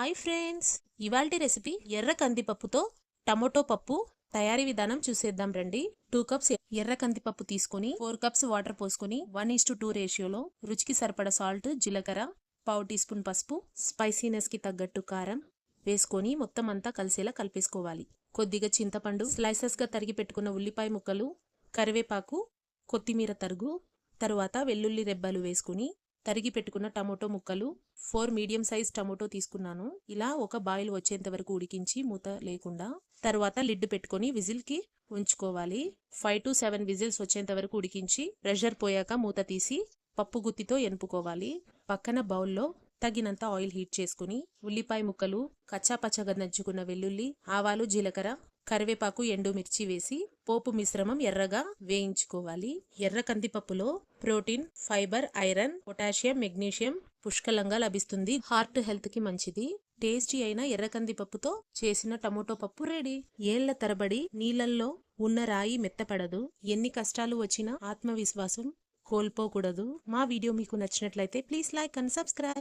Hi friends ఇవాల్టి recipe ఎర్ర కందిపప్పుతో tomato పప్పు తయారీ విధానం చూసేద్దాం రండి. టూ కప్స్ ఎర్ర కందిపప్పు తీసుకొని ఫోర్ కప్స్ వాటర్ పోసుకొని వన్ ఇస్ టు టూ రేషియోలో రుచికి సరిపడ సాల్ట్ జీలకర్ర పావు టీ స్పూన్ పసుపు స్పైసీనెస్కి తగ్గట్టు కారం వేసుకొని మొత్తం అంతా కలిసేలా కలిపేసుకోవాలి. కొద్దిగా చింతపండు స్లైసెస్గా తరిగి పెట్టుకున్న ఉల్లిపాయ ముక్కలు కరివేపాకు కొత్తిమీర తరుగు తరువాత వెల్లుల్లి రెబ్బలు వేసుకుని తరిగి పెట్టుకున్న టమోటో ముక్కలు ఫోర్ మీడియం సైజ్ టమోటో తీసుకున్నాను. ఇలా ఒక బాయిల్ వచ్చేంత వరకు ఉడికించి మూత లేకుండా తర్వాత లిడ్ పెట్టుకొని విజిల్కి ఉంచుకోవాలి. ఫైవ్ టు సెవెన్ విజిల్స్ వచ్చేంత వరకు ఉడికించి ప్రెషర్ పోయాక మూత తీసి పప్పు గుత్తితో ఎనుపుకోవాలి. పక్కన బౌల్లో తగినంత ఆయిల్ హీట్ చేసుకుని ఉల్లిపాయ ముక్కలు కచ్చా పచ్చగా నంచుకున్న వెల్లుల్లి ఆవాలు జీలకర్ర కరివేపాకు ఎండుమిర్చి వేసి పోపు మిశ్రమం ఎర్రగా వేయించుకోవాలి. ఎర్ర కందిపప్పులో protein fibre iron potassium magnesium పుష్కలంగా లభిస్తుంది. హార్ట్ హెల్త్కి మంచిది. టేస్టీ అయిన ఎర్ర కందిపప్పుతో చేసిన టమోటో పప్పు రెడీ. ఏళ్ళ తరబడి నీళ్ళల్లో ఉన్న రాయి మెత్తపడదు. ఎన్ని కష్టాలు వచ్చినా ఆత్మవిశ్వాసం కోల్పోకూడదు. మా వీడియో మీకు నచ్చినట్లయితే ప్లీజ్ లైక్ అండ్ సబ్స్క్రైబ్.